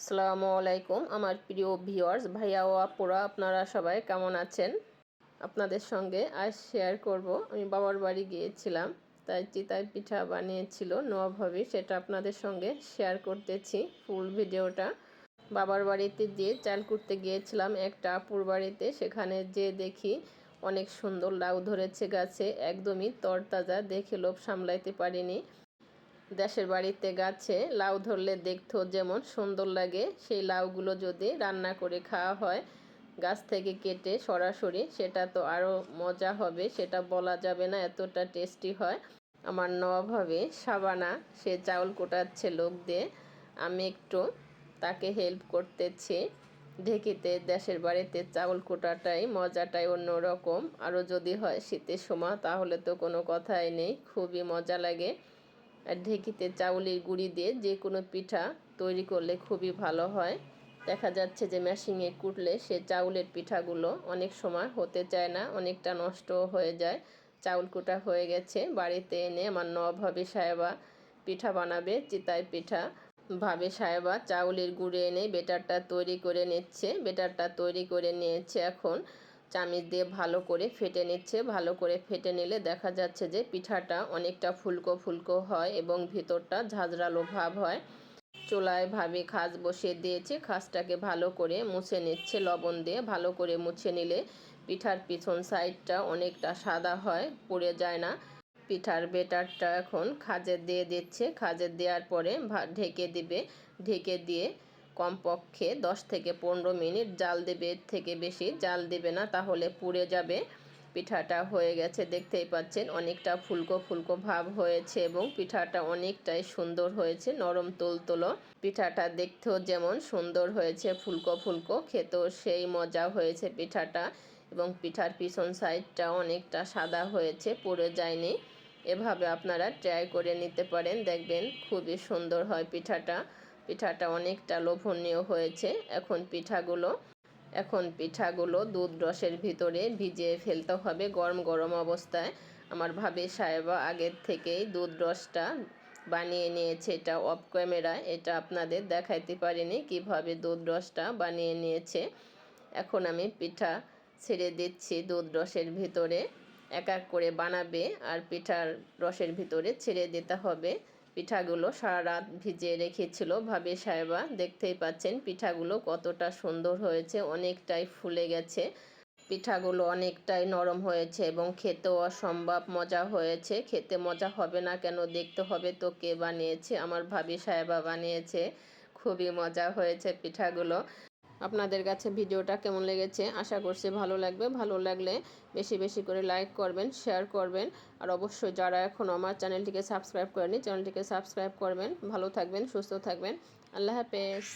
আসসালামু আলাইকুম, আমার প্রিয় ভিউয়ার্স ভাইয়া ও আপুরা, আপনারা সবাই কেমন আছেন? আপনাদের সঙ্গে আজ শেয়ার করব। আমি বাবার বাড়ি গিয়েছিলাম, তাই চিতাই পিঠা বানিয়েছিল নোয়াভাবে সেটা আপনাদের সঙ্গে শেয়ার করতেছি ফুল ভিডিওটা বাবার বাড়িতে দিয়ে চাল করতে গিয়েছিলাম একটা আপুর বাড়িতে, সেখানে যে দেখি অনেক সুন্দর লাউ ধরেছে গাছে, একদমই তরতাজা, দেখে লোভ সামলাইতে পারিনি। দেশের বাড়িতে গাছে লাউ ধরলে দেখতেও যেমন সুন্দর লাগে, সেই লাউগুলো যদি রান্না করে খাওয়া হয়, গাছ থেকে কেটে সরাসরি সেটা তো আরও মজা হবে, সেটা বলা যাবে না এতটা টেস্টি হয়। আমার নবাবে সাবানা, সে চাউল কোটাচ্ছে লোক দিয়ে, আমি একটু তাকে হেল্প করতেছি। ঢেকিতে দেশের বাড়িতে চাউল কোটাটাই মজাটাই অন্যরকম। আরও যদি হয় শীতের সময় তাহলে তো কোনো কথাই নেই, খুবই মজা লাগে। ঢেকিতে চাউলের গুঁড়ি দিয়ে যে কোনো পিঠা তৈরি করলে খুবই ভালো হয়। দেখা যাচ্ছে যে মেশিনে কুটলে সে চাউলের পিঠাগুলো অনেক সময় হতে চায় না, অনেকটা নষ্ট হয়ে যায়। চাউল কুটা হয়ে গেছে, বাড়িতে এনে আমার নভাবে সাহেবা পিঠা বানাবে চিতায় পিঠা ভাবে সাহেবা চাউলের গুঁড়ে এনে বেটারটা তৈরি করে নিচ্ছে, বেটারটা তৈরি করে নিয়েছে এখন। চামিচ দিয়ে ভালো করে ফেটে নিচ্ছে। ভালো করে ফেটে নিলে দেখা যাচ্ছে যে পিঠাটা অনেকটা ফুলকো ফুলকো হয় এবং ভিতরটা ঝাঁঝরালো ভাব হয়। চুলায় ভাবে খাস বসিয়ে দিয়েছে। খাসটাকে ভালো করে মুছে নিচ্ছে, লবণ দিয়ে ভালো করে মুছে নিলে পিঠার পিছন সাইডটা অনেকটা সাদা হয়, পড়ে যায় না। পিঠার বেটারটা এখন খাজের দিয়ে দিচ্ছে। খাজের দেওয়ার পরে ঢেকে দিবে। ঢেকে দিয়ে কমপক্ষে দশ থেকে পনেরো মিনিট জাল দেবে, এর থেকে বেশি জাল দেবে না, তাহলে পুড়ে যাবে। পিঠাটা হয়ে গেছে, দেখতেই পাচ্ছেন অনেকটা ফুলকো ফুলকো ভাব হয়েছে এবং পিঠাটা অনেকটাই সুন্দর হয়েছে, নরম তোলতোলো। পিঠাটা দেখতেও যেমন সুন্দর হয়েছে, ফুলকো ফুলকো, খেতেও সেই মজা হয়েছে পিঠাটা এবং পিঠার পিছন সাইডটা অনেকটা সাদা হয়েছে, পুড়ে যায়নি। এভাবে আপনারা ট্রাই করে নিতে পারেন, দেখবেন খুবই সুন্দর হয় পিঠাটা। পিঠাটা অনেকটা লোভনীয় হয়েছে। এখন পিঠাগুলো এখন পিঠাগুলো দুধ রসের ভিতরে ভিজিয়ে ফেলতে হবে গরম গরম অবস্থায়। আমার ভাবি সাহেবা আগের থেকেই দুধ রসটা বানিয়ে নিয়েছে, এটা অফ ক্যামেরায় এটা আপনাদের দেখাইতে পারিনি কীভাবে দুধ রসটা বানিয়ে নিয়েছে। এখন আমি পিঠা ছেড়ে দিচ্ছি দুধ রসের ভিতরে, এক এক করে বানাবে আর পিঠার রসের ভিতরে ছেড়ে দিতে হবে। পিঠাগুলো সারা রাত ভিজিয়ে রেখেছিল। ভাবি সাহেবা, দেখতেই পাচ্ছেন পিঠাগুলো কতটা সুন্দর হয়েছে, অনেকটাই ফুলে গেছে। পিঠাগুলো অনেকটাই নরম হয়েছে এবং খেতেও অসম্ভব মজা হয়েছে। খেতে মজা হবে না কেন, দেখতে হবে তো কে বানিয়েছে। আমার ভাবি সাহেবা বানিয়েছে। খুবই মজা হয়েছে পিঠাগুলো। আপনাদের কাছে ভিডিওটা কেমন লেগেছে? আশা করছি ভালো লাগবে। ভালো লাগলে বেশি বেশি করে লাইক করবেন শেয়ার করবেন। আর অবশ্যই যারা এখনও আমার চ্যানেলটিকে সাবস্ক্রাইব করেনি চ্যানেলটিকে সাবস্ক্রাইব করবেন। ভালো থাকবেন, সুস্থ থাকবেন। আল্লাহ হাফেজ।